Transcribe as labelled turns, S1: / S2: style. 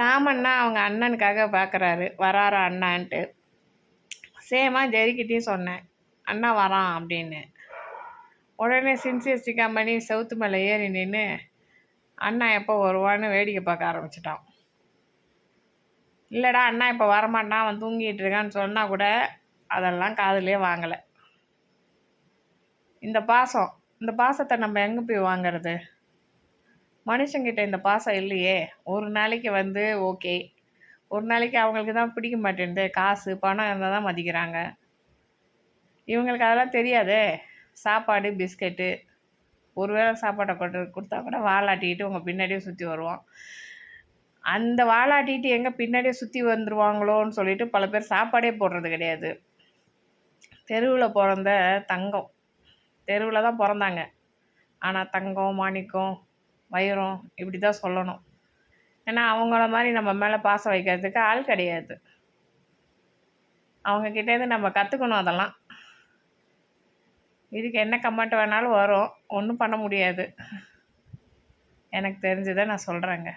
S1: ராமண்ணா அவங்க அண்ணனுக்காக பார்க்குறாரு. வராரா அண்ணான்ட்டு. சேமாக ஜெரிக்கிட்டேயும் சொன்னேன். அண்ணா வரான் அப்படின்னு. உடனே சின்சியர் சிக்காம் பண்ணி சவுத்து மேலே ஏறி நின்று அண்ணா எப்போ வருவான்னு வேடிக்கை பார்க்க ஆரம்பிச்சிட்டான். இல்லைடா அண்ணா இப்போ வரமாட்டான் அவன் தூங்கிட்டு இருக்கான்னு சொன்னால் கூட அதெல்லாம் காதலே வாங்கலை. இந்த பாசம் இந்த பாசத்தை நம்ம எங்கே போய் வாங்கிறது? மனுஷங்கிட்ட இந்த பாசம் இல்லையே. ஒரு நாளைக்கு வந்து ஓகே. ஒரு நாளைக்கு அவங்களுக்கு தான் பிடிக்க மாட்டேன்து காசு பணம் இருந்தால் தான் மதிக்கிறாங்க. இவங்களுக்கு அதெல்லாம் தெரியாதே. சாப்பாடு பிஸ்கெட்டு. ஒரு வேளை சாப்பாட்டை கொண்டு கொடுத்தா கூட வாலாட்டிக்கிட்டு உங்கள் பின்னாடியே சுற்றி வருவான். அந்த வாலாட்டிட்டு எங்கே பின்னாடியே சுற்றி வந்துடுவாங்களோன்னு சொல்லிட்டு பல பேர் சாப்பாடே போடுறது கிடையாது. தெருவில் பிறந்த தங்கம். தெருவில் தான் பிறந்தாங்க. ஆனால் தங்கம் மாணிக்கம் வைரம் இப்படி தான் சொல்லணும். ஏன்னா அவங்கள மாதிரி நம்ம மேலே பாசம் வைக்கிறதுக்கு ஆள் கிடையாது. அவங்கக்கிட்டேருந்து நம்ம கற்றுக்கணும் அதெல்லாம். இதுக்கு என்ன கமெண்ட் வேணாலும் வரும். ஒன்றும் பண்ண முடியாது. எனக்கு தெரிஞ்சதை நான் சொல்கிறேங்க